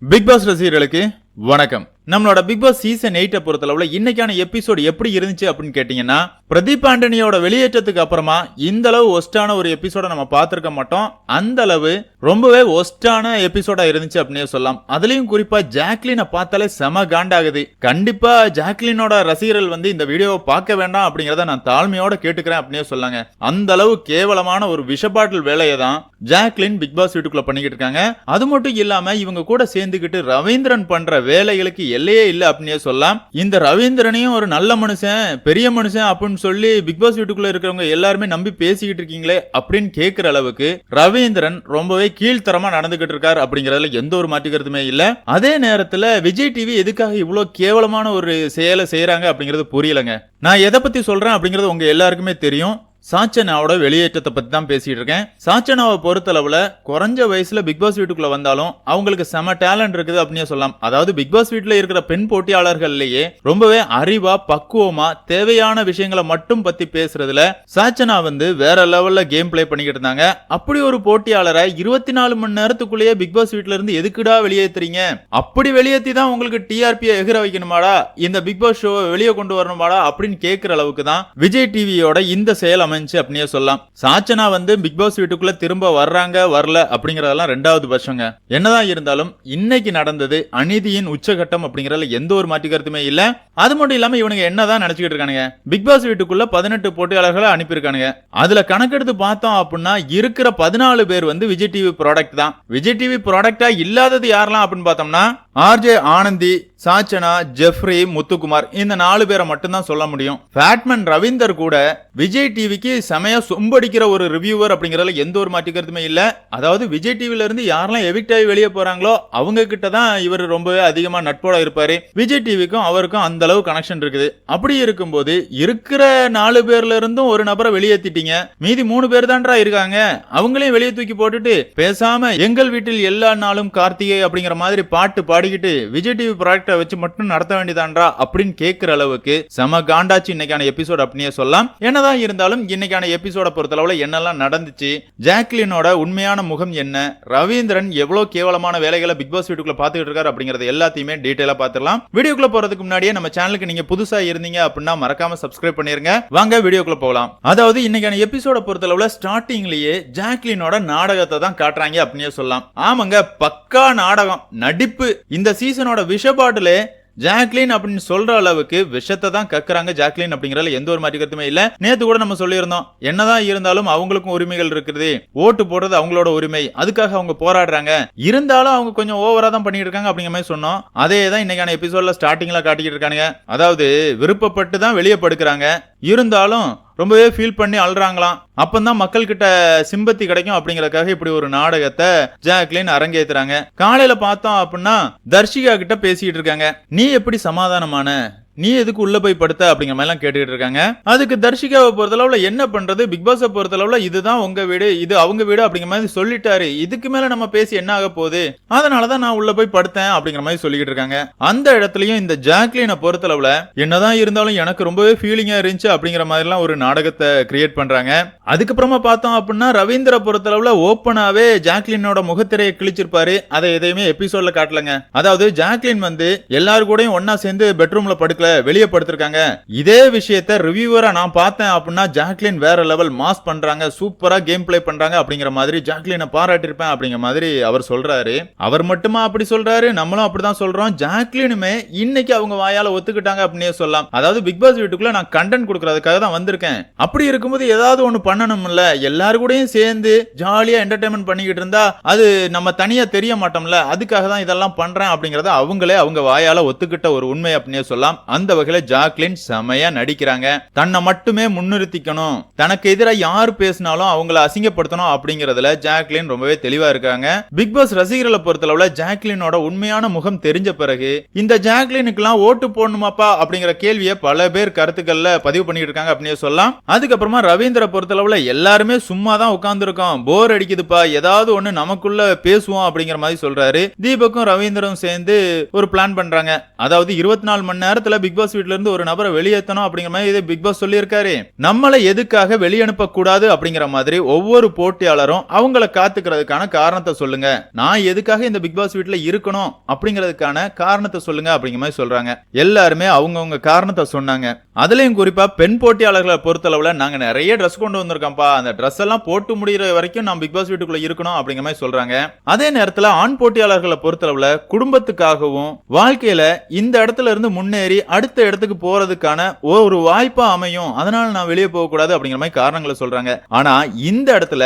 Big pass ரசிகர்களுக்கு வணக்கம். நம்மளோட பிக் பாஸ் சீசன் எயிட்டை பொறுத்தளவுல இன்னைக்கான எபிசோடு எப்படி இருந்துச்சு அப்படின்னு கேட்டீங்கன்னா பிரதீப் ஆண்டனியோட வெளியேற்றத்துக்கு அப்புறமா இந்த அளவு ஒஸ்டான ஒரு எபிசோட நம்ம பார்த்துருக்க மாட்டோம். அந்த அளவு ரொம்பவே ஒஸ்டான எபிசோடா இருந்துச்சு அப்படின்னே சொல்லலாம். அதுலயும் குறிப்பா ஜாக்லினை பார்த்தாலே செம காண்டாகுது. கண்டிப்பா ஜாக்லினோட ரசிகர்கள் வந்து இந்த வீடியோவை பார்க்க வேண்டாம் அப்படிங்கறத நான் தாழ்மையோட கேட்டுக்கிறேன் அப்படின்னே சொல்லாங்க. அந்த அளவு கேவலமான ஒரு விஷபாட்டில் வேலையை தான் ஜாக்லின் பிக் பாஸ் வீட்டுக்குள்ள பண்ணிக்கிட்டு இருக்காங்க. அது மட்டும் இல்லாம இவங்க கூட சேர்ந்துக்கிட்டு ரவீந்திரன் பண்ற வேலைகளுக்கு எல்லையே இல்லை அப்படின்னே சொல்லலாம். இந்த ரவீந்திரனையும் ஒரு நல்ல மனுஷன் பெரிய மனுஷன் அப்படின்னு சொல்லி பிக் பாஸ் வீட்டுக்குள்ள இருக்கிறவங்க எல்லாருமே நம்பி பேசிக்கிட்டு இருக்கீங்களே அப்படின்னு கேட்கிற அளவுக்கு ரவீந்திரன் ரொம்பவே கீழ்த்தரமா நடந்துகிட்டு இருக்காரு அப்படிங்கறதுல எந்த ஒரு மாற்று கருத்துமே இல்ல. அதே நேரத்துல விஜய் டிவி எதுக்காக இவ்வளவு கேவலமான ஒரு செயலை செய்யறாங்க அப்படிங்கறது புரியலங்க. நான் எதை பத்தி சொல்றேன் அப்படிங்கறது உங்க எல்லாருக்குமே தெரியும். சாச்சனாவோட வெளியேற்றத்தை பத்தி தான் பேசிட்டு இருக்கேன். சாச்சனாவை பொறுத்தளவுல குறைஞ்ச வயசுல பிக் பாஸ் வீட்டுக்குள்ள வந்தாலும் அவங்களுக்கு செம டேலண்ட் இருக்குது அப்படின்னு சொல்லலாம். அதாவது பிக் பாஸ் வீட்டுல இருக்கிற பெண் போட்டியாளர்கள்லயே ரொம்பவே அறிவா பக்குவமா தேவையான விஷயங்களை மட்டும் பத்தி பேசுறதுல சாச்சனா வந்து வேற லெவல்ல கேம் ப்ளே பண்ணிக்கிட்டு இருந்தாங்க. அப்படி ஒரு போட்டியாளரை இருபத்தி நாலு மணி நேரத்துக்குள்ளேயே பிக் பாஸ் வீட்டுல இருந்து எதுக்குடா வெளியேத்துறீங்க? அப்படி வெளியேத்தி தான் உங்களுக்கு டிஆர்பியை எகிர வைக்கணுமாடா? இந்த பிக் பாஸ் ஷோவை வெளியே கொண்டு வரணுமாடா? அப்படின்னு கேட்கிற அளவுக்கு தான் விஜய் டிவியோட இந்த செயல் அமைஞ்சு அப்படின்னே சொல்லலாம். சாச்சனா வந்து பிக் பாஸ் வீட்டுக்குள்ள திரும்ப வர்றாங்க வரல அப்படிங்கறதெல்லாம் ரெண்டாவது பட்சங்க என்னதான் இருந்தாலும் இன்னைக்கு நடந்தது அநீதியின் உச்சகட்டம் அப்படிங்கறதுல எந்த ஒரு மாற்று கருத்துமே இல்ல. அது மட்டும் இல்லாம இவனுங்க என்னதான் நினைச்சுக்கிட்டு இருக்கானுங்க. பிக் பாஸ் வீட்டுக்குள்ள பதினெட்டு போட்டியாளர்களை அனுப்பியிருக்கானுங்க. அதுல கணக்கெடுத்து பார்த்தோம் அப்படின்னா இருக்கிற பதினாலு பேர் வந்து விஜய் டிவி ப்ராடக்ட் தான். விஜய் டிவி ப்ராடக்டா இல்லாதது யாரெல்லாம் அப்படின்னு பார்த்தோம்னா ஆர்ஜே ஆனந்தி சாச்சனா ஜெஃப்ரி முத்துக்குமார் இந்த நாலு பேரை மட்டும்தான் சொல்ல முடியும். ஃபேட்மேன் ரவீந்தர் கூட விஜய் டிவிக்கு செமையா சொம்படிக்கிற ஒரு ரிவ்யூவர் அப்படிங்கறதுல எந்த ஒரு மாற்றிக்கிறதுமே இல்ல. அதாவது விஜய் டிவில இருந்து யாரெல்லாம் எவிக்ட் ஆகி வெளியே போறாங்களோ அவங்க கிட்ட தான் இவர் ரொம்பவே அதிகமா நட்போட இருப்பாரு. விஜய் டிவிக்கும் அவருக்கும் அந்த அளவு கனெக்ஷன் இருக்குது. அப்படி இருக்கும்போது இருக்கிற நாலு பேர்ல இருந்தும் ஒரு நபரை வெளியேத்திட்டீங்க. மீதி மூணு பேர் தான்டா இருக்காங்க. அவங்களையும் வெளியே தூக்கி போட்டுட்டு பேசாம எங்கள் வீட்டில் எல்லா நாளும் கார்த்திகை அப்படிங்கிற மாதிரி பாட்டு பாடி பாடிக்கிட்டு விஜய் டிவி ப்ராடக்டை வச்சு மட்டும் நடத்த வேண்டியதான்றா அப்படின்னு கேட்குற அளவுக்கு செம காண்டாச்சு. இன்னைக்கான எபிசோட் அப்படின்னே சொல்லலாம். என்னதான் இருந்தாலும் இன்னைக்கான எபிசோட பொறுத்தளவில் என்னெல்லாம் நடந்துச்சு ஜாக்லினோட உண்மையான முகம் என்ன ரவீந்திரன் எவ்வளவு கேவலமான வேலைகளை பிக் பாஸ் வீட்டுக்குள்ள பார்த்துக்கிட்டு இருக்காரு அப்படிங்கறது எல்லாத்தையுமே டீட்டெயிலாக பார்த்துடலாம். வீடியோக்குள்ள போறதுக்கு முன்னாடியே நம்ம சேனலுக்கு நீங்க புதுசா இருந்தீங்க அப்படின்னா மறக்காம சப்ஸ்கிரைப் பண்ணிருங்க. வாங்க வீடியோக்குள்ள போகலாம். அதாவது இன்னைக்கான எபிசோட பொறுத்தளவில் ஸ்டார்டிங்லயே ஜாக்லினோட நாடகத்தை தான் காட்டுறாங்க அப்படின்னே சொல்லலாம். ஆமாங்க பக்கா நாடகம் நடிப்பு. இந்த சீசனோட விஷபாட்டிலே ஜாக்லின் அப்படின்னு சொல்ற அளவுக்கு விஷத்தை தான் கக்குறாங்க. ஜாக்லின் அப்படிங்கறதுல எந்த ஒரு மாதிரி கருத்துமே இல்ல. நேத்து கூட நம்ம சொல்லியிருந்தோம் என்னதான் இருந்தாலும் அவங்களுக்கும் உரிமைகள் இருக்குது. ஓட்டு போடுறது அவங்களோட உரிமை. அதுக்காக அவங்க போராடுறாங்க. இருந்தாலும் அவங்க கொஞ்சம் ஓவரா தான் பண்ணிட்டு இருக்காங்க அப்படிங்கிற மாதிரி சொன்னோம். அதே தான் இன்னைக்கான எபிசோட்ல ஸ்டார்டிங்ல காட்டிக்கிட்டு இருக்காங்க அதாவது விருப்பப்பட்டு தான் வெளியே படுக்கிறாங்க. இருந்தாலும் ரொம்பவே ஃபீல் பண்ணி அழுறாங்களாம். அப்பந்தான் மக்கள் கிட்ட சிம்பத்தி கிடைக்கும் அப்படிங்கறதுக்காக இப்படி ஒரு நாடகத்தை ஜாக்லின் அரங்கேத்துறாங்க. காலையில பார்த்தோம் அப்படின்னா தர்ஷிகா கிட்ட பேசிட்டு இருக்காங்க. நீ எப்படி சமாதானமான நீ எதுக்கு உள்ள போய் படுத்த அப்படிங்கிற மாதிரி எல்லாம் கேட்டுக்கிட்டு இருக்காங்க. அதுக்கு தர்ஷிகாவை பொறுத்தளவுல என்ன பண்றது? பிக் பாஸை பொறுத்தளவுல இதுதான் உங்க வீடு இது அவங்க வீடு அப்படிங்கிற மாதிரி சொல்லிட்டாரு. இதுக்கு மேல நம்ம பேசி என்ன ஆக போகுது? அதனாலதான் நான் உள்ள போய் படுத்தேன் அப்படிங்கிற மாதிரி சொல்லிக்கிட்டு இருக்காங்க. அந்த இடத்துலயும் இந்த ஜாக்லினை பொறுத்தளவுல என்னதான் இருந்தாலும் எனக்கு ரொம்பவே ஃபீலிங்கா இருந்துச்சு அப்படிங்கிற மாதிரி எல்லாம் ஒரு நாடகத்தை கிரியேட் பண்றாங்க. அதுக்கப்புறமா பார்த்தோம் அப்படின்னா ரவீந்திர பொறுத்தளவுல ஓப்பனாவே ஜாக்லினோட முகத்திரையை கிழிச்சிருப்பாரு. அதை எதையுமே எபிசோட்ல காட்டலங்க. அதாவது ஜாக்லின் வந்து எல்லாரு கூடயும் ஒன்னா சேர்ந்து பெட்ரூம்ல படுக்கல. வெளியே படுத்திருக்காங்க இதே விஷயத்த ரிவியூவரா நான் பார்த்தேன் அப்படின்னா ஜாக்லின் வேற லெவல் மாஸ் பண்றாங்க சூப்பரா கேம் பிளே பண்றாங்க அப்படிங்கிற மாதிரி ஜாக்லினை பாராட்டியிருப்பேன் அப்படிங்கிற மாதிரி அவர் சொல்றாரு. அவர் மட்டுமா அப்படி சொல்றாரு? நம்மளும் அப்படிதான் சொல்றோம். ஜாக்லினுமே இன்னைக்கு அவங்க வாயால ஒத்துக்கிட்டாங்க அப்படின்னே சொல்லலாம். அதாவது பிக் பாஸ் வீட்டுக்குள்ள நான் கண்டென்ட் கொடுக்கறதுக்காக தான் வந்திருக்கேன். அப்படி இருக்கும்போது ஏதாவது ஒண்ணு பண்ணணும்ல? எல்லாரு கூடயும் சேர்ந்து ஜாலியா என்டர்டைன்மெண்ட் பண்ணிக்கிட்டு இருந்தா அது நம்ம தனியா தெரிய மாட்டோம்ல? அதுக்காக தான் இதெல்லாம் பண்றேன் அப்படிங்கறத அவங்களே அவங்க வாயால ஒத்துக்கிட்ட ஒரு உண்மை அப்படின்னே சொல்லலாம். அந்த வகையில ஜாக்லின் செமையா நடிக்கிறாங்க. தன்னை மட்டுமே முன்னிறுத்திக்கணும். தனக்கு எதிராக யார் பேசினாலும் அவங்கள அசிங்கப்படுத்தணும் அப்படிங்கறதுல ஜாக்லின் ரொம்பவே தெளிவா இருக்காங்க. பிக் பாஸ் ரசிகர்களை பொறுத்தளவுல ஜாக்லினோட உண்மையான முகம் தெரிஞ்ச பிறகு இந்த ஜாக்லினுக்குலாம் ஓட்டு போடணுமாப்பா அப்படிங்கிற கேள்வியை பல பேர் கருத்துக்கள்ல பதிவு பண்ணிட்டு இருக்காங்க அப்படின்னு சொல்லலாம். அதுக்கப்புறமா ரவீந்திர பொறுத்தளவுல எல்லாருமே சும்மா தான் உட்கார்ந்துருக்கோம். போர் அடிக்குதுப்பா. ஏதாவது ஒண்ணு நமக்குள்ள பேசுவோம் அப்படிங்கிற மாதிரி சொல்றாரு. தீபக்கும் ரவீந்திரம் சேர்ந்து ஒரு பிளான் பண்றாங்க. அதாவது இருபத்தி நாலு மணி நேரத்துல பிக் பாஸ் வீட்ல இருந்து ஒரு நபரை வெளியேற்றணும் அப்படிங்கிற மாதிரி இதே பிக் பாஸ் சொல்லியிருக்காரு. நம்மளை எதுக்காக வெளியனுப்ப கூடாது அப்படிங்கிற மாதிரி ஒவ்வொரு போட்டியாளரும் அவங்கள காத்துக்கிறதுக்கான காரணத்தை சொல்லுங்க. நான் எதுக்காக இந்த பிக் பாஸ் வீட்ல இருக்கணும் அப்படிங்கிறதுக்கான காரணத்தை சொல்லுங்க அப்படிங்கிற மாதிரி சொல்றாங்க. எல்லாருமே அவங்கவுங்க காரணத்தை சொன்னாங்க. அதுலயும் குறிப்பா பெண் போட்டியாளர்களை பொறுத்தளவுல நாங்க நிறைய ட்ரெஸ் கொண்டு வந்திருக்கோம்ப்பா. அந்த ட்ரெஸ் எல்லாம் போட்டு முடிகிற வரைக்கும் நான் பிக் பாஸ் வீட்டுக்குள்ள இருக்கணும் அப்படிங்கிற மாதிரி சொல்றாங்க. அதே நேரத்துல ஆண் போட்டியாளர்களை பொறுத்தளவுல குடும்பத்துக்காகவும் வாழ்க்கையில இந்த இடத்துல இருந்து முன்னேறி அடுத்த இடத்துக்கு போறதுக்கான ஒரு வாய்ப்பா அமையும். அதனால நான் வெளியே போகக்கூடாது அப்படிங்கிற மாதிரி காரணங்களை சொல்றாங்க. ஆனா இந்த இடத்துல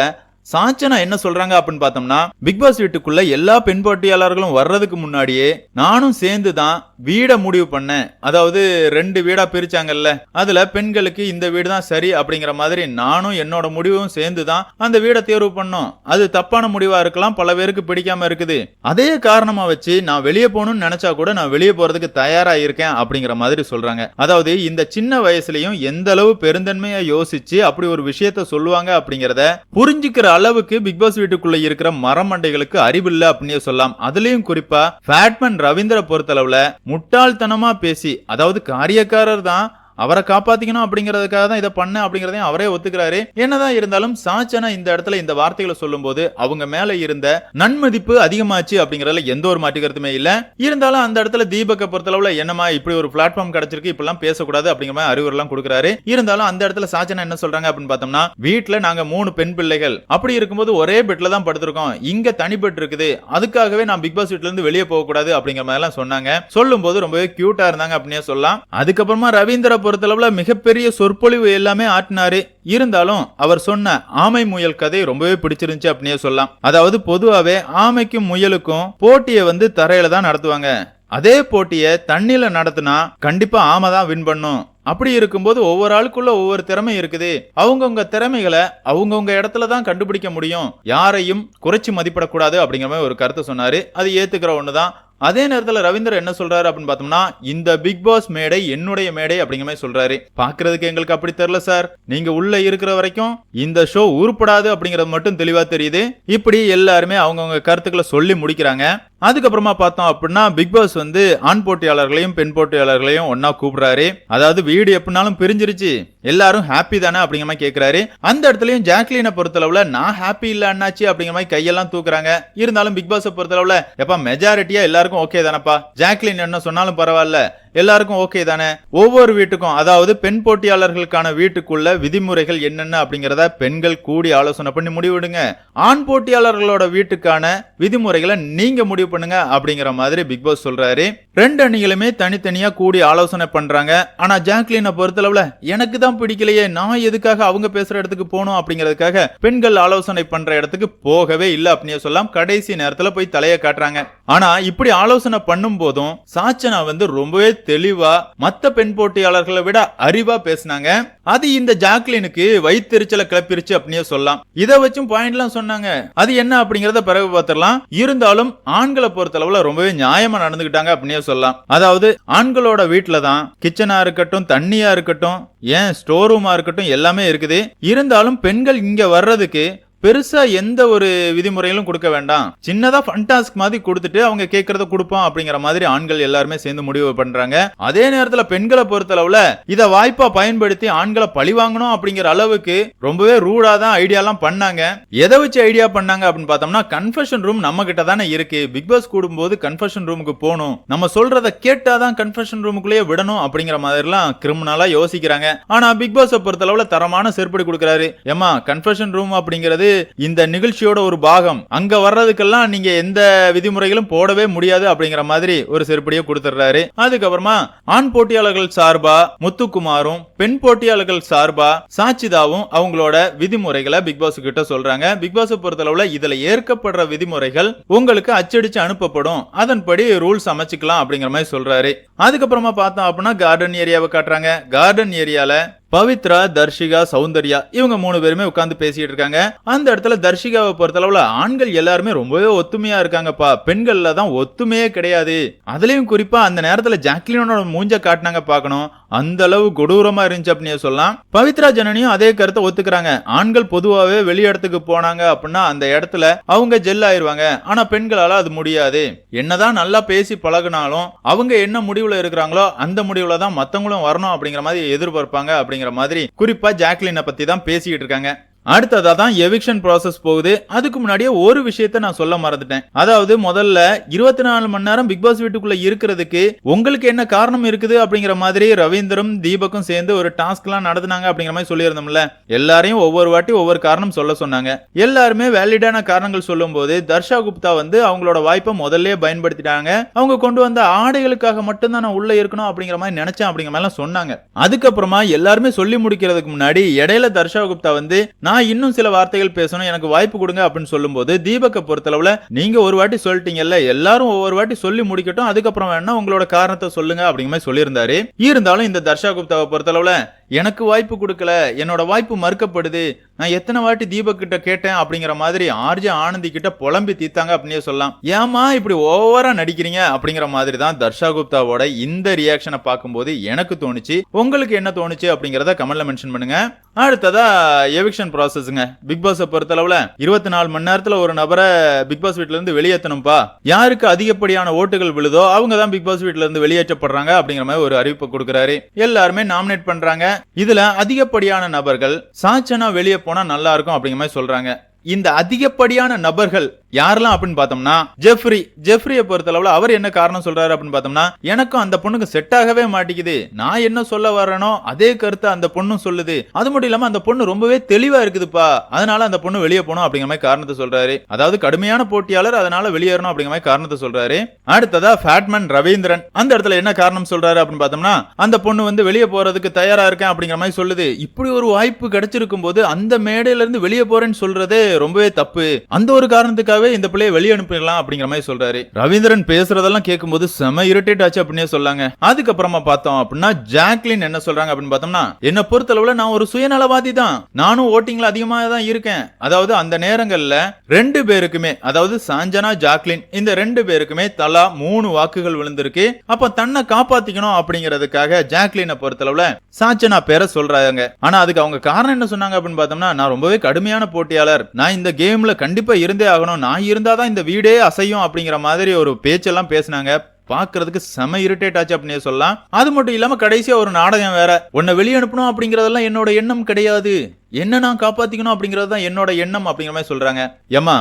சாச்சனா என்ன சொல்றாங்க அப்படின்னு பார்த்தோம்னா பிக் பாஸ் வீட்டுக்குள்ள எல்லா பெண் போட்டியாளர்களும் வர்றதுக்கு முன்னாடியே நானும் சேர்ந்து தான் வீடை முடிவு பண்ணேன். அதாவது ரெண்டு வீடா பிரிச்சாங்கல்ல அதுல பெண்களுக்கு இந்த வீடு தான் சரி அப்படிங்கிற மாதிரி நானும் என்னோட முடிவும் சேர்ந்து தான் அந்த வீடை தேர்வு பண்ணோம். அது தப்பான முடிவா இருக்கலாம் பல பேருக்கு பிடிக்காம இருக்குது. அதே காரணமா வச்சு நான் வெளியே போகணும்னு நினைச்சா கூட நான் வெளியே போறதுக்கு தயாரா இருக்கேன் அப்படிங்கிற மாதிரி சொல்றாங்க. அதாவது இந்த சின்ன வயசுலயும் எந்த அளவு பெருந்தன்மையா யோசிச்சு அப்படி ஒரு விஷயத்த சொல்லுவாங்க அப்படிங்கறத புரிஞ்சுக்கிற அளவுக்கு பிக் பாஸ் வீட்டுக்குள்ள இருக்கிற மரமண்டைகளுக்கு அறிவில்லை அப்படின்னு சொல்லலாம். அதுலயும் குறிப்பா ஃபேட்மேன் ரவீந்திர பொறுத்தளவுல முட்டாள்தனமா பேசி அதாவது காரியக்காரர் தான் அவரை காப்பாத்திக்கணும் அப்படிங்கறதுக்காக தான் இதை பண்ண அப்படிங்கறதையும் அவரே ஒத்துக்கிறாரு. என்னதான் இருந்தாலும் சாச்சனா இந்த இடத்துல இந்த வார்த்தைகளை சொல்லும் போது அவங்க மேல இருந்த நன்மதிப்பு அதிகமாச்சு அப்படிங்கறதுல எந்த ஒரு மாற்று கருத்துமே இல்ல. இருந்தாலும் அந்த இடத்துல தீபக்கை பொறுத்தளவுல என்னமா இப்படி ஒரு பிளாட்ஃபார்ம் கிடைச்சிருக்கு இப்பெல்லாம் பேசக்கூடாது அப்படிங்கிற மாதிரி அறிவுரைலாம் கொடுக்குறாரு. இருந்தாலும் அந்த இடத்துல சாச்சனா என்ன சொல்றாங்க அப்படின்னு பார்த்தோம்னா வீட்டுல நாங்க மூணு பெண் பிள்ளைகள். அப்படி இருக்கும்போது ஒரே பெட்ல தான் படுத்திருக்கோம். இங்க தனி பெட் இருக்குது. அதுக்காகவே நான் பிக் பாஸ் வீட்ல இருந்து வெளியே போக கூடாது அப்படிங்கிற மாதிரி எல்லாம் சொன்னாங்க. சொல்லும் போது ரொம்பவே கியூட்டா இருந்தாங்க அப்படின்னே சொல்லலாம். அதுக்கப்புறமா ரவீந்திர பொறுத்தளவுல மிகப்பெரிய சொற்பொழிவு எல்லாமே ஆட்டினாரு. இருந்தாலும் அவர் சொன்ன ஆமை முயல் கதை ரொம்பவே பிடிச்சிருந்துச்சு அப்படின்னே சொல்லலாம். அதாவது பொதுவாவே ஆமைக்கும் முயலுக்கும் போட்டியை வந்து தரையில தான் நடத்துவாங்க. அதே போட்டியை தண்ணியில நடத்தினா கண்டிப்பா ஆமை தான் வின் பண்ணும். அப்படி இருக்கும்போது ஒவ்வொரு ஆளுக்குள்ள ஒவ்வொரு திறமை இருக்குது. அவங்கவுங்க திறமைகளை அவங்கவுங்க இடத்துல தான் கண்டுபிடிக்க முடியும். யாரையும் குறைச்சி மதிப்பிடக்கூடாது அப்படிங்கிற மாதிரி ஒரு கருத்தை சொன்னாரு. அது ஏத்துக்கிற ஒண்ணுதான். அதே நேரத்தில் ரவீந்தர் என்ன சொல்றாரு அப்படின்னு பார்த்தோம்னா இந்த பிக் பாஸ் மேடை என்னுடைய மேடை அப்படிங்கிற மாதிரி சொல்றாரு. பாக்குறதுக்கு எங்களுக்கு அப்படி தெரியல சார். நீங்க உள்ள இருக்கிற வரைக்கும் இந்த ஷோ உருப்படாது அப்படிங்கறது மட்டும் தெளிவா தெரியுது. இப்படி எல்லாருமே அவங்கவுங்க கருத்துக்களை சொல்லி முடிக்கிறாங்க. அதுக்கப்புறமா பார்த்தோம் அப்படின்னா பிக் பாஸ் வந்து ஆண் போட்டியாளர்களையும் பெண் போட்டியாளர்களையும் ஒன்னா கூப்பிடுறாரு. அதாவது வீடு எப்படினாலும் பிரிஞ்சிருச்சு. எல்லாரும் ஹாப்பி தானே அப்படிங்கிற மாதிரி கேட்கிறாரு அந்த இடத்துலயும் ஜாக்லினை பொறுத்தளவுல நான் ஹாப்பி இல்ல அண்ணாச்சி அப்படிங்கிற மாதிரி கையெல்லாம் தூக்குறாங்க. இருந்தாலும் பிக் பாஸ் பொறுத்தளவுல எப்ப மெஜாரிட்டியா எல்லாருக்கும் ஓகே தானப்பா. ஜாக்லின் என்ன சொன்னாலும் பரவாயில்ல. எல்லாருக்கும் ஓகே தானே? ஒவ்வொரு வீட்டுக்கும் அதாவது பெண் போட்டியாளர்களுக்கான வீட்டுக்குள்ள விதிமுறைகள் என்னென்ன அப்படிங்கிறத பெண்கள் கூடி ஆலோசனை பண்ணி முடிவிடுங்க. ஆண் போட்டியாளர்களோட வீட்டுக்கான விதிமுறைகளை நீங்க முடிவு பண்ணுங்க அப்படிங்கிற மாதிரி பிக் பாஸ் சொல்றாரு. ரெண்டு அணிகளுமே தனித்தனியா கூடி ஆலோசனை பண்றாங்க. ஆனா ஜாக்லினை பொறுத்தளவுல எனக்கு தான் பிடிக்கலையே நான் எதுக்காக அவங்க பேசுற இடத்துக்கு போகணும் அப்படிங்கிறதுக்காக பெண்கள் ஆலோசனை பண்ற இடத்துக்கு போகவே இல்லை அப்படின்னு சொல்லலாம். கடைசி நேரத்துல போய் தலையை காட்டுறாங்க. ஆனா இப்படி ஆலோசனை பண்ணும் போதும் சாச்சனா வந்து ரொம்பவே தெளிவா மத்த பெண் போட்டியாளர்களை விட அறிவா பேசினாங்க. அது இந்த ஜாக்லினுக்கு வயிற்றுச்சலை கிளப்பிருச்சு அப்படியே சொல்லலாம். இதை வச்சும் பாயிண்ட்லாம் சொன்னாங்க. அது என்ன அப்படிங்கறத பிறகு பார்த்துடலாம். இருந்தாலும் ஆண்களை பொறுத்த அளவுல ரொம்பவே நியாயமா நடந்துகிட்டாங்க அப்படியே சொல்லலாம். அதாவது ஆண்களோட வீட்டுல தான் கிச்சனா இருக்கட்டும் தண்ணியா இருக்கட்டும் ஏன் ஸ்டோர் ரூமா இருக்கட்டும் எல்லாமே இருக்குது. இருந்தாலும் பெண்கள் இங்க வர்றதுக்கு பெருசா எந்த ஒரு விதிமுறைகளும் கொடுக்க வேண்டாம். சின்னதா ஃபன் டாஸ்க் மாதிரி கொடுத்துட்டு அவங்க கேட்கறத கொடுப்போம் அப்படிங்கிற மாதிரி ஆண்கள் எல்லாருமே சேர்ந்து முடிவு பண்றாங்க. அதே நேரத்துல பெண்களை பொறுத்தளவுல இத வாய்ப்பா பயன்படுத்தி ஆண்களை பழி வாங்கணும் அப்படிங்கிற அளவுக்கு ரொம்பவே ரூடா தான் ஐடியாலாம் பண்ணாங்க. எதை வச்சு ஐடியா பண்ணாங்க அப்படின்னு பார்த்தோம்னா கன்ஃபெஷன் ரூம் நம்ம கிட்ட தானே இருக்கு. பிக் பாஸ் கூடும்போது கன்ஃபெஷன் ரூமுக்கு போகணும். நம்ம சொல்றத கேட்டாதான் கன்ஃபெஷன் ரூமுக்குள்ளேயே விடணும் அப்படிங்கிற மாதிரிலாம் கிரிமினலா யோசிக்கிறாங்க. ஆனா பிக் பாஸ் பொறுத்தளவுல தரமான செருப்படி கொடுக்குறாரு. ஏமா கன்ஃபெஷன் ரூம் அப்படிங்கிறது இந்த நிகழ்ச்சியோட ஒரு பாகம். அங்க வர்றதுக்கெல்லாம் நீங்க எந்த விதிமுறைகளும் போடவே முடியாது அப்படிங்கிற மாதிரி ஒரு செருப்படியை கொடுத்துடுறாரு அதுக்கப்புறமா ஆண் போட்டியாளர்கள் சார்பா முத்துக்குமாரும் பெண் போட்டியாளர்கள் சார்பா சாச்சிதாவும் அவங்களோட விதிமுறைகளை பிக் பாஸ் கிட்ட சொல்றாங்க. பிக் பாஸ் பொறுத்தளவுல இதுல ஏற்கப்படுற விதிமுறைகள் உங்களுக்கு அச்சடிச்சு அனுப்பப்படும். அதன்படி ரூல்ஸ் அமைச்சுக்கலாம் அப்படிங்கிற மாதிரி சொல்றாரு. அதுக்கப்புறமா பார்த்தோம் அப்படின்னா கார்டன் ஏரியாவை காட்டுறாங்க. கார்டன் ஏரியால பவித்ரா தர்ஷிகா சௌந்தர்யா இவங்க மூணு பேருமே உட்காந்து பேசிட்டு இருக்காங்க அந்த இடத்துல தர்ஷிகாவை பொறுத்தளவுல ஆண்கள் எல்லாருமே ரொம்பவே ஒத்துமையா இருக்காங்கப்பா. பெண்கள்ல தான் ஒத்துமையே கிடையாது. அதுலயும் குறிப்பா அந்த நேரத்துல ஜாக்லினோட மூஞ்ச காட்டினாங்க பார்க்கணும். அந்த அளவு கொடூரமா இருந்துச்சு அப்படின்னு சொல்லலாம். பவித்ரா ஜனனியும் அதே கருத்தை ஒத்துக்கிறாங்க. ஆண்கள் பொதுவாகவே வெளி இடத்துக்கு போனாங்க அப்படின்னா அந்த இடத்துல அவங்க ஜெல் ஆயிருவாங்க. ஆனா பெண்களால அது முடியாது. என்னதான் நல்லா பேசி பழகுனாலும் அவங்க என்ன முடிவுல இருக்கிறாங்களோ அந்த முடிவுல தான் மத்தவங்களும் வரணும் அப்படிங்கிற மாதிரி எதிர்பார்ப்பாங்க அப்படிங்கிற மாதிரி குறிப்பா ஜாக்லினை பத்தி தான் பேசிக்கிட்டு இருக்காங்க. அடுத்ததா தான் எவிக்ஷன் ப்ராசஸ் போகுது. அதுக்கு முன்னாடியே ஒரு விஷயத்த நான் சொல்ல மறந்துட்டேன். அதாவது முதல்ல இருபத்தி நாலு மணி நேரம் பிக் பாஸ் வீட்டுக்குள்ள இருக்கிறதுக்கு உங்களுக்கு என்ன காரணம் இருக்குது அப்படிங்கிற மாதிரி ரவீந்தரும் தீபக்கும் சேர்ந்து ஒரு டாஸ்க் எல்லாம் நடத்துனாங்க அப்படிங்கிற மாதிரி சொல்லியிருந்தோம்ல. எல்லாரையும் ஒவ்வொரு வாட்டி ஒவ்வொரு காரணம் சொல்ல சொன்னாங்க. எல்லாருமே வேலிடான காரணங்கள் சொல்லும் போது தர்ஷா குப்தா வந்து அவங்களோட வாய்ப்பை முதல்ல பயன்படுத்திட்டாங்க. அவங்க கொண்டு வந்த ஆடைகளுக்காக மட்டும்தான் நான் உள்ள இருக்கணும் அப்படிங்கிற மாதிரி நினைச்சேன் அப்படிங்கிற மாதிரி சொன்னாங்க. அதுக்கப்புறமா எல்லாருமே சொல்லி முடிக்கிறதுக்கு முன்னாடி இடையில தர்ஷா குப்தா வந்து நான் இன்னும் சில வார்த்தைகள் பேசணும் எனக்கு வாய்ப்பு கொடுங்க அப்படின்னு சொல்லும்போது தீபக்கை பொறுத்தளவில் நீங்க ஒரு வாட்டி சொல்லிட்டீங்கல்ல எல்லாரும் ஒவ்வொரு வாட்டி சொல்லி முடிக்கட்டும் அதுக்கப்புறம் வேணா உங்களோட காரணத்தை சொல்லுங்க அப்படிங்கிற மாதிரி சொல்லியிருந்தாரு. இருந்தாலும் இந்த தர்ஷா குப்தாவை பொறுத்தளவில் எனக்கு வாய்ப்பு கொடுக்கல என்னோட வாய்ப்பு மறுக்கப்படுது நான் எத்தனை வாட்டி தீபக் கிட்ட கேட்டேன் அப்படிங்கிற மாதிரி ஆர்ஜி ஆனந்தி கிட்ட புலம்பி தீத்தாங்க அப்படின்னே சொல்லலாம். ஏமா இப்படி ஓவரா நடிக்கிறீங்க அப்படிங்கிற மாதிரி தான் தர்ஷா குப்தாவோட இந்த ரியாக்ஷனை பார்க்கும்போது எனக்கு தோணுச்சு. உங்களுக்கு என்ன தோணுச்சு அப்படிங்கிறத கமெண்ட்ல மென்ஷன் பண்ணுங்க. அடுத்ததா எவிக்ஷன் ப்ராசஸ்ங்க பிக் பாஸை பொறுத்தளவுல இருபத்தி நாலு மணி நேரத்துல ஒரு நபரை பிக் பாஸ் வீட்ல இருந்து வெளியேற்றணும்பா யாருக்கு அதிகப்படியான ஓட்டுகள் விழுதோ அவங்க தான் பிக் பாஸ் வீட்ல இருந்து வெளியேற்றப்படுறாங்க அப்படிங்கிற மாதிரி ஒரு அறிவிப்பு கொடுக்குறாரு. எல்லாருமே நாமினேட் பண்றாங்க. இதுல அதிகப்படியான நபர்கள் சாச்சனா வெளியே போனா நல்லா இருக்கும் அப்படிங்கிற மாதிரி சொல்றாங்க. இந்த அதிகப்படியான நபர்கள் யாரெல்லாம் அப்படின்னு பார்த்தோம்னா ஜெஃப்ரி. ஜெஃப்ரியை பொறுத்தளவுல அவர் என்ன காரணம் சொல்றாரு அப்படின்னு பார்த்தோம்னா எனக்கும் அந்த பொண்ணுக்கு செட் ஆகவே மாட்டேங்குது. நான் என்ன சொல்ல வரேனோ அதே கருத்தை அந்த பொண்ணும் சொல்லுது. அது மட்டும் இல்லாம அந்த பொண்ணு ரொம்பவே தெளிவா இருக்குதுப்பா. அதனால அந்த பொண்ணு வெளியே போகணும் அப்படிங்கிற மாதிரி காரணத்தை சொல்றாரு. அதாவது கடுமையான போட்டியாளர் அதனால வெளியேறணும் அப்படிங்கிற மாதிரி காரணத்தை சொல்றாரு. அடுத்ததா ஃபேட்மேன் ரவீந்திரன். அந்த இடத்துல என்ன காரணம் சொல்றாரு அப்படின்னு பார்த்தோம்னா அந்த பொண்ணு வந்து வெளியே போறதுக்கு தயாரா இருக்கேன் அப்படிங்கிற மாதிரி சொல்லுது. இப்படி ஒரு வாய்ப்பு கிடைச்சிருக்கும் போது அந்த மேடையில இருந்து வெளியே போறேன்னு சொல்றதே ரொம்பவே தப்பு. அந்த ஒரு காரணத்துக்காக காரணத்துக்காகவே இந்த பிள்ளையை வெளியே அனுப்பிடலாம் அப்படிங்கிற மாதிரி சொல்றாரு. ரவீந்திரன் பேசுறதெல்லாம் கேட்கும்போது செம இரிட்டேட் ஆச்சு அப்படின்னே சொல்லாங்க. அதுக்கப்புறமா பார்த்தோம் அப்படின்னா ஜாக்லின் என்ன சொல்றாங்க அப்படின்னு பார்த்தோம்னா என்ன பொறுத்தளவுல நான் ஒரு சுயநலவாதி தான் நானும் ஓட்டிங்ல அதிகமாக தான் இருக்கேன். அதாவது அந்த நேரங்கள்ல ரெண்டு பேருக்குமே அதாவது சாஞ்சனா ஜாக்லின் இந்த ரெண்டு பேருக்குமே தலா மூணு வாக்குகள் விழுந்திருக்கு. அப்ப தன்னை காப்பாத்திக்கணும் அப்படிங்கிறதுக்காக ஜாக்லினை பொறுத்தளவுல சாஞ்சனா பேரை சொல்றாங்க. ஆனா அதுக்கு அவங்க காரணம் என்ன சொன்னாங்க அப்படின்னு பார்த்தோம்னா நான் ரொம்பவே கடுமையான போட்டியாளர். நான் இந்த கேம்ல கண்டிப்பா இருந்தே ஆகணும். நான் இருந்தால் தான் இந்த வீடே அசையும் அப்படிங்கிற மாதிரி ஒரு பேச்செல்லாம் பேசினாங்க. பாக்குறதுக்கு செம இரிட்டேட் ஆச்சு அப்படின்னு சொல்லலாம். அது மட்டும் இல்லாம கடைசியா ஒரு நாடகம் வேற. உன்னை வெளியே அனுப்பணும் அப்படிங்கறதெல்லாம் என்னோட எண்ணம் கிடையாது. என்ன நான் காப்பாத்திக்கணும் அப்படிங்கிறது தான் என்னோட எண்ணம் அப்படிங்கிற மாதிரி சொல்றாங்க. ஏமா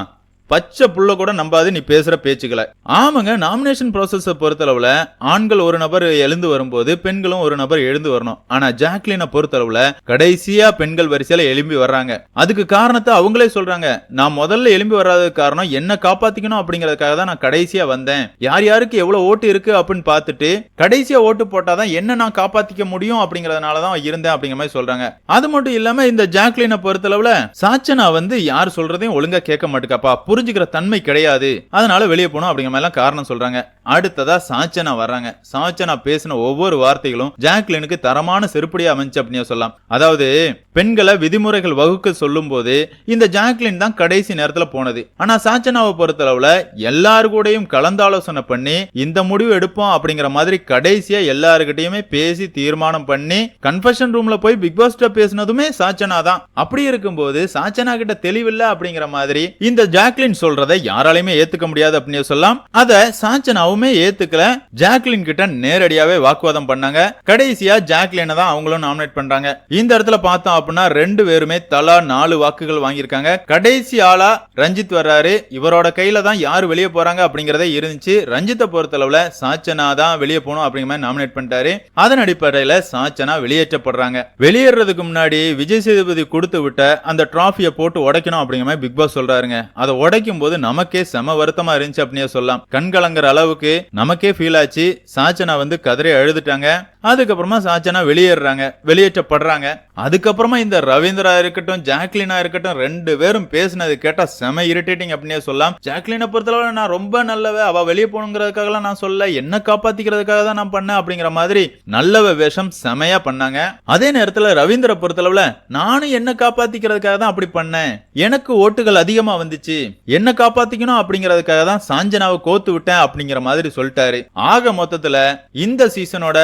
பச்சை புள்ள கூட நம்பாது நீ பேசுற பேச்சுக்களை. ஆமாங்க நாமினேஷன் ப்ராசஸை பொறுத்தளவுல ஆண்கள் ஒரு நபர் எழுந்து வரும்போது பெண்களும் ஒரு நபர் எழுந்து வரணும். ஆனா ஜாக்லினை பொறுத்தளவுல கடைசியா பெண்கள் வரிசையில எழும்பி வர்றாங்க. அதுக்கு காரணத்தை அவங்களே சொல்றாங்க. நான் முதல்ல எழும்பி வராததுக்கு காரணம் என்ன காப்பாத்திக்கணும் அப்படிங்கறதுக்காக தான் நான் கடைசியா வந்தேன். யார் யாருக்கு எவ்வளவு ஓட்டு இருக்கு அப்படின்னு பார்த்துட்டு கடைசியா ஓட்டு போட்டாதான் என்ன நான் காப்பாத்திக்க முடியும் அப்படிங்கறதுனால தான் இருந்தேன் அப்படிங்கிற மாதிரி சொல்றாங்க. அது மட்டும் இல்லாம இந்த ஜாக்லினை பொறுத்தளவுல சாச்சனா வந்து யார் சொல்றதையும் ஒழுங்கா கேட்க மாட்டுக்காப்பா. புரிஞ்சுக்கிற தன்மை கிடையாது. அதனால வெளியே போனோம் அப்படிங்கிற மாதிரி காரணம் சொல்றாங்க. அடுத்ததா சாச்சனா வர்றாங்க. சாச்சனா பேசின ஒவ்வொரு வார்த்தைகளும் ஜாக்லினுக்கு தரமான செருப்படியா அமைஞ்சு அப்படின்னு சொல்லலாம். அதாவது பெண்களை விதிமுறைகள் வகுக்க சொல்லும் போது இந்த ஜாக்லின் தான் கடைசி நேரத்துல போனது. ஆனா சாச்சனாவை பொறுத்தளவுல எல்லாரு கூடயும் கலந்தாலோசனை பண்ணி இந்த முடிவு எடுப்போம் அப்படிங்கிற மாதிரி கடைசியா எல்லாருக்கிட்டையுமே பேசி தீர்மானம் பண்ணி கன்ஃபெஷன் ரூம்ல போய் பிக் பாஸ் பேசினதுமே சாச்சனா தான். அப்படி இருக்கும்போது சாச்சனா கிட்ட தெளிவில்லை அப்படிங்கிற மாதிரி இந்த ஜாக்லின் சொல்றதை யாராலையுமே ஏத்துக்க முடியாது அப்படின்னு சொல்லலாம். அத சாச்சனாவுமே ஏத்துக்கல. ஜாக்லின் கிட்ட நேரடியாவே வாக்குவாதம் பண்ணாங்க. கடைசியா ஜாக்லினை தான் அவங்களும் நாமினேட் பண்றாங்க. இந்த இடத்துல பார்த்தோம் அப்படின்னா ரெண்டு பேருமே தலா நாலு வாக்குகள் வாங்கியிருக்காங்க. கடைசி ஆளா ரஞ்சித் வர்றாரு. இவரோட கையில தான் யார் வெளியே போறாங்க அப்படிங்கறதே இருந்துச்சு. ரஞ்சித்தை பொறுத்தளவுல சாச்சனா தான் வெளியே போகணும் அப்படிங்கிற மாதிரி நாமினேட் பண்ணிட்டாரு. அதன் அடிப்படையில சாச்சனா வெளியேற்றப்படுறாங்க. வெளியேறதுக்கு முன்னாடி விஜய் சேதுபதி கொடுத்து விட்ட அந்த டிராஃபியை போட்டு உடைக்கணும் அப்படிங்கிற மாதிரி பிக் பாஸ் சொல்றாருங்க. அதை உடைக்கும் போது நமக்கே செம வருத்தமா இருந்துச்சு அப்படின்னே சொல்லலாம். கண் கலங்குற அளவுக்கு நமக்கே ஃபீல் ஆச்சு. சாச்சனா வந்து கதறி அழுதுட்டாங்க. அதுக்கப்புறமா சாச்சனா வெளியேறாங்க வெளியேற்றப்படுறாங்க. அதுக்கப்புறமா இந்த ரவீந்திரா இருக்கட்டும் ஜாக்லினா இருக்கட்டும் ரெண்டு பேரும் பேசினது கேட்டா செம இரிட்டேட்டிங் அப்படின்னே சொல்லலாம். ஜாக்லினை பொறுத்தளவு நான் ரொம்ப நல்லவ அவ வெளியே போகணுங்கிறதுக்காகலாம் நான் சொல்ல என்ன காப்பாத்திக்கிறதுக்காக தான் நான் பண்ணேன் அப்படிங்கிற மாதிரி நல்லவ வேஷம் செமையா பண்ணாங்க. அதே நேரத்துல ரவீந்திர பொறுத்தளவுல நானும் என்ன காப்பாத்திக்கிறதுக்காக தான் அப்படி பண்ணேன். எனக்கு ஓட்டுகள் அதிகமா வந்துச்சு. என்ன காப்பாத்திக்கணும் அப்படிங்கிறதுக்காக தான் சாஞ்சனாவை கோத்து விட்டேன் அப்படிங்கிற மாதிரி சொல்லிட்டாரு. ஆக மொத்தத்துல இந்த சீசனோட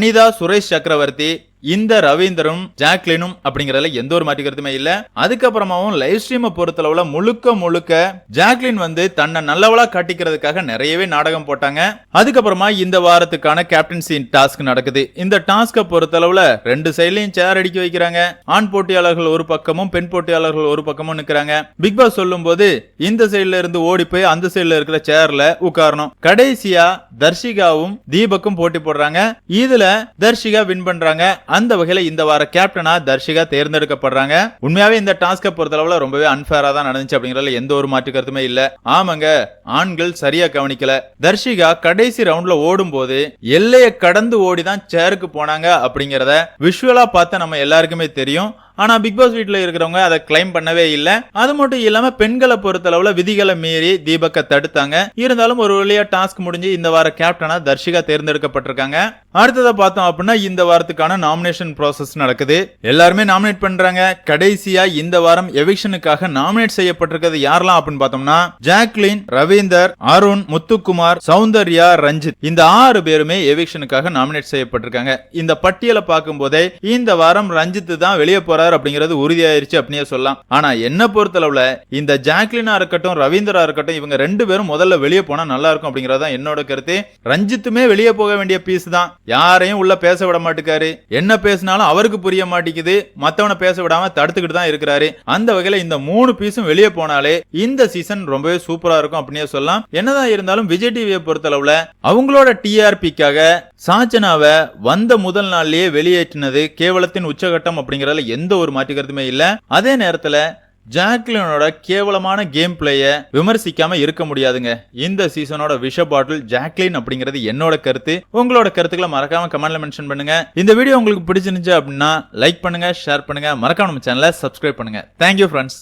வனிதா சுரேஷ் சக்கரவர்த்தி இந்த ரவீந்தரும் ஜாக்லினும் அப்படிங்கறதுல எந்த ஒரு மாற்று இல்ல. அதுக்கப்புறமாவும் லைவ் ஸ்ட்ரீமை பொறுத்தளவுல முழுக்க முழுக்க ஜாக்லின் வந்து தன்னை நல்லவளா காட்டிக்கிறதுக்காக நிறையவே நாடகம் போட்டாங்க. அதுக்கப்புறமா இந்த வாரத்துக்கான கேப்டன்சி டாஸ்க் நடக்குது. இந்த டாஸ்கை பொறுத்தளவுல ரெண்டு சைட்லயும் சேர் அடிக்க வைக்கிறாங்க. ஆண் போட்டியாளர்கள் ஒரு பக்கமும் பெண் போட்டியாளர்கள் ஒரு பக்கமும் நிக்கிறாங்க. பிக் பாஸ் சொல்லும் போது இந்த சைட்ல இருந்து ஓடி போய் அந்த சைட்ல இருக்கிற சேர்ல உட்காரணும். கடைசியா தர்ஷிகாவும் தீபக்கும் போட்டி போடுறாங்க. இதுல தர்ஷிகா வின் பண்றாங்க. அந்த வகையில இந்த வார கேப்டனா தர்ஷிகா தேர்ந்தெடுக்கப்படுறாங்க. உண்மையாவே இந்த டாஸ்கை பொறுத்தளவுல ரொம்பவே அன்பேரா தான் நடந்துச்சு அப்படிங்கறதுல எந்த ஒரு மாற்று கருத்துமே இல்ல. ஆமாங்க ஆண்கள் சரியா கவனிக்கல. தர்ஷிகா கடைசி ரவுண்ட்ல ஓடும் போது எல்லையை கடந்து ஓடி தான் சேருக்கு போனாங்க அப்படிங்கறத விஷுவலா பார்த்த நம்ம எல்லாருக்குமே தெரியும். ஆனா பிக் பாஸ் வீட்ல இருக்கிறவங்க அதை கிளைம் பண்ணவே இல்ல. அது மட்டும் இல்லாம பெண்களை பொறுத்தளவில் விதிகளை மீறி தீபக்க தடுத்தாங்க. இருந்தாலும் ஒரு வழியா டாஸ்க் முடிஞ்சு இந்த வார கேப்டனாக தர்ஷிகா தேர்ந்தெடுக்கப்பட்டிருக்காங்க. அடுத்ததை பார்த்தோம் அப்படின்னா இந்த வாரத்துக்கான நாமினேஷன் ப்ராசஸ் நடக்குது. எல்லாருமே நாமினேட் பண்றாங்க. கடைசியா இந்த வாரம் எவிக்ஷனுக்காக நாமினேட் செய்யப்பட்டிருக்கிறது யாரெல்லாம் அப்படின்னு பார்த்தோம்னா ஜாக்லின் ரவீந்தர் அருண் முத்துக்குமார் சௌந்தர்யா ரஞ்சித். இந்த ஆறு பேருமே எவிக்ஷனுக்காக நாமினேட் செய்யப்பட்டிருக்காங்க. இந்த பட்டியலை பார்க்கும் போதே இந்த வாரம் ரஞ்சித் தான் வெளியே போறாரு அப்படிங்கிறது உறுதியாயிருச்சு அப்படின்னே சொல்லலாம். ஆனா என்ன பொறுத்தளவுல இந்த ஜாக்லினா இருக்கட்டும் ரவீந்திரா இருக்கட்டும் இவங்க ரெண்டு பேரும் முதல்ல வெளியே போனா நல்லா இருக்கும் அப்படிங்கறது என்னோட கருத்து. ரஞ்சித்துமே வெளியே போக வேண்டிய பீஸ் தான். யாரையும் உள்ள பேச விட மாட்டேக்காரு. என்ன பேசினாலும் அவருக்கு புரிய மாட்டேங்குது. மத்தவனை பேச விடாம தடுத்துக்கிட்டு தான் இருக்கிறாரு. அந்த வகையில இந்த மூணு பீஸும் வெளியே போனாலே இந்த சீசன் ரொம்பவே சூப்பரா இருக்கும் அப்படின்னே சொல்லலாம். என்னதான் இருந்தாலும் விஜய் டிவியை பொறுத்தளவுல அவங்களோட டிஆர்பிக்காக சாச்சனாவை வந்த முதல் நாள்லயே வெளியேற்றினது கேவலத்தின் உச்சகட்டம் அப்படிங்கறதுல எந்த ஒரு மாற்று கருத்துமே இல்லை. அதே நேரத்துல ஜாக்லினோட கேவலமான கேம் பிளேய விமர்சிக்காம இருக்க முடியாதுங்க. இந்த சீசனோட விஷ பாட்டில் ஜாக்லின் அப்படிங்கிறது என்னோட கருத்து. உங்களோட கருத்துக்களை மறக்காம கமெண்ட்ல மென்ஷன் பண்ணுங்க. இந்த வீடியோ உங்களுக்கு பிடிச்சிருந்துச்சு அப்படின்னா லைக் பண்ணுங்க ஷேர் பண்ணுங்க. மறக்காம நம்ம சேனலை சப்ஸ்கிரைப் பண்ணுங்க. Thank you friends